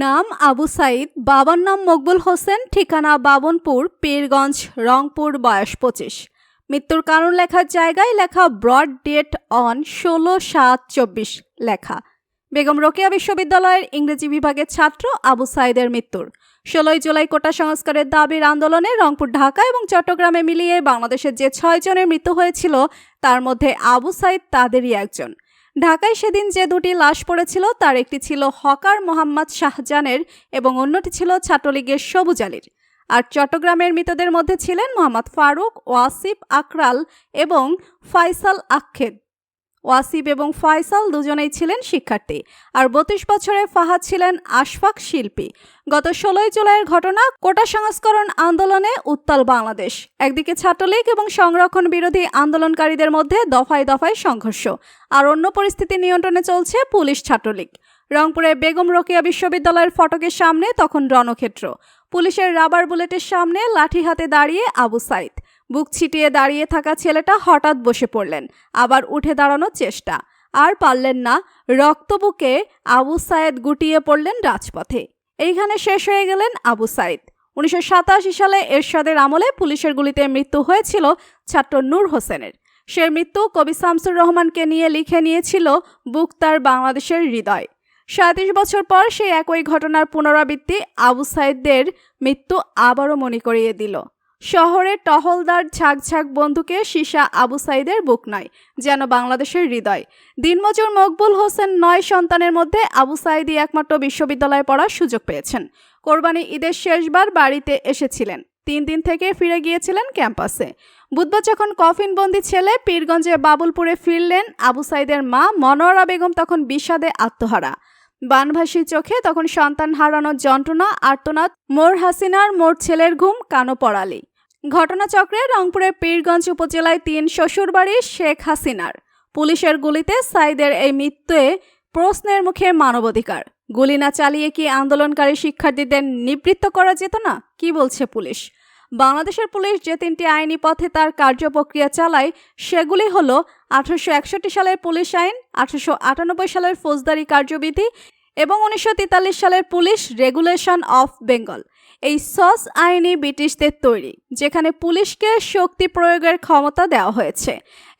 নাম আবু সাইদ, বাবার নাম মকবুল হোসেন, ঠিকানা বাবনপুর, পীরগঞ্জ, রংপুর, বয়স পঁচিশ। মৃত্যুর কারণ লেখার জায়গায় লেখা ব্রড ডেট অন ষোলো সাত চব্বিশ লেখা। বেগম রোকেয়া বিশ্ববিদ্যালয়ের ইংরেজি বিভাগের ছাত্র আবু সাইদের মৃত্যুর। ষোলোই জুলাই কোটা সংস্কারের দাবির আন্দোলনে রংপুর, ঢাকা এবং চট্টগ্রামে মিলিয়ে বাংলাদেশের যে ছয় জনের মৃত্যু হয়েছিল, তার মধ্যে আবু সাইদ তাদেরই একজন। ঢাকায় সেদিন যে দুটি লাশ পড়েছিল, তার একটি ছিল হকার মোহাম্মদ শাহজানের এবং অন্যটি ছিল ছাত্রলীগের সবুজ আলীর। আর চট্টগ্রামের মৃতদের মধ্যে ছিলেন মোহাম্মদ ফারুক, ওয়াসিফ আকরাল এবং ফাইসাল আক্ষেদ ওয়াসিফ এবং ফয়সাল দুজনেই ছিলেন শিক্ষার্থী। আর বত্রিশ বছরের ফাহাদ ছিলেন আশফাক শিল্পী। গত ষোলোই জুলাইয়ের ঘটনা, কোটা সংস্করণ আন্দোলনে উত্তাল বাংলাদেশ। একদিকে ছাত্রলীগ এবং সংরক্ষণ বিরোধী আন্দোলনকারীদের মধ্যে দফায় দফায় সংঘর্ষ। আর অন্য পরিস্থিতি নিয়ন্ত্রণে চলছে পুলিশ ছাত্রলীগ। রংপুরে বেগম রোকেয়া বিশ্ববিদ্যালয়ের ফটকের সামনে, তখন রণক্ষেত্র। পুলিশের রাবার বুলেটের সামনে লাঠি হাতে দাঁড়িয়ে আবু সাইদ। বুক ছিটিয়ে দাঁড়িয়ে থাকা ছেলেটা হঠাৎ বসে পড়লেন। আবার উঠে দাঁড়ানোর চেষ্টা। আর পারলেন না রক্তবুকে আবু সাইদ গুটিয়ে পড়লেন রাজপথে। এইখানে শেষ হয়ে গেলেন আবু সাইদ উনিশশো সাতাশি সালে এরশাদের আমলে পুলিশের গুলিতে মৃত্যু হয়েছিল ছাত্র নূর হোসেনের। সে মৃত্যু কবি শামসুর রহমানকে নিয়ে লিখে নিয়েছিল বুক তার বাংলাদেশের হৃদয়। সাঁত্রিশ বছর পর সেই একই ঘটনার পুনরাবৃত্তি আবু সাইদদের মৃত্যু আবারও মনে করিয়ে দিল। শহরের টহলদার ঝাঁকঝাঁক বন্ধুকে সীসা আবু সাইদের বুক নয়, যেন বাংলাদেশের হৃদয়। দিনমজুর মকবুল হোসেন নয় সন্তানের মধ্যে আবু সাইদি একমাত্র বিশ্ববিদ্যালয়ে পড়ার সুযোগ পেয়েছেন। কোরবানি ঈদের শেষবার বাড়িতে এসেছিলেন। তিন দিন থেকে ফিরে গিয়েছিলেন ক্যাম্পাসে। বুধবার যখন কফিনবন্দি ছেলে পীরগঞ্জে বাবুলপুরে ফিরলেন, আবু সাইদের মা মনোয়ারা বেগম তখন বিষাদে আত্মহারা। বানভাসীর চোখে তখন সন্তান হারানোর যন্ত্রণা, আর্তনাদ, মোর হাসিনার মোর ছেলের ঘুম, কানো পড়ালি ঘটনাচক্রে রংপুরের পীরগঞ্জ উপজেলায় তিন শ্বশুরবাড়ি শেখ হাসিনার। পুলিশের গুলিতে সাইদের এই মৃত্যুয়ে প্রশ্নের মুখে মানবাধিকার। গুলি না চালিয়ে কি আন্দোলনকারী শিক্ষার্থীদের নিবৃত্ত করা যেত না? কি বলছে পুলিশ? বাংলাদেশের পুলিশ যে তিনটি আইনি পথে তার কার্যপ্রক্রিয়া চালায়, সেগুলি হল আঠারোশো একষট্টি সালের পুলিশ আইন, আঠারোশো আটানব্বই সালের ফৌজদারি কার্যবিধি এবং উনিশশো তেতাল্লিশ সালের পুলিশ রেগুলেশন অফ বেঙ্গল, এই সস আইনি ব্রিটিশদের তৈরি, যেখানে পুলিশকে শক্তি প্রয়োগের ক্ষমতা দেওয়া হয়েছে।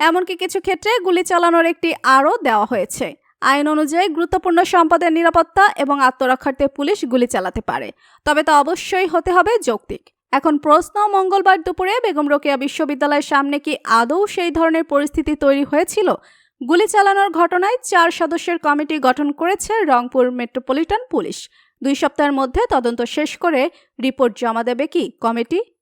এমনকি কিছু ক্ষেত্রে গুলি চালানোর একটি আরও দেওয়া হয়েছে। আইন অনুযায়ী গুরুত্বপূর্ণ সম্পদের নিরাপত্তা এবং আত্মরক্ষার্থে পুলিশ গুলি চালাতে পারে, তবে তা অবশ্যই হতে হবে যৌক্তিক। এখন প্রশ্ন, মঙ্গলবার দুপুরে বেগম রোকেয়া বিশ্ববিদ্যালয়ের সামনে কি আদৌ সেই ধরনের পরিস্থিতি তৈরি হয়েছিল? গুলি চালানোর ঘটনায় চার সদস্যের কমিটি গঠন করেছে রংপুর মেট্রোপলিটন পুলিশ। দুই সপ্তাহের মধ্যে তদন্ত শেষ করে রিপোর্ট জমা দেবে কি কমিটি?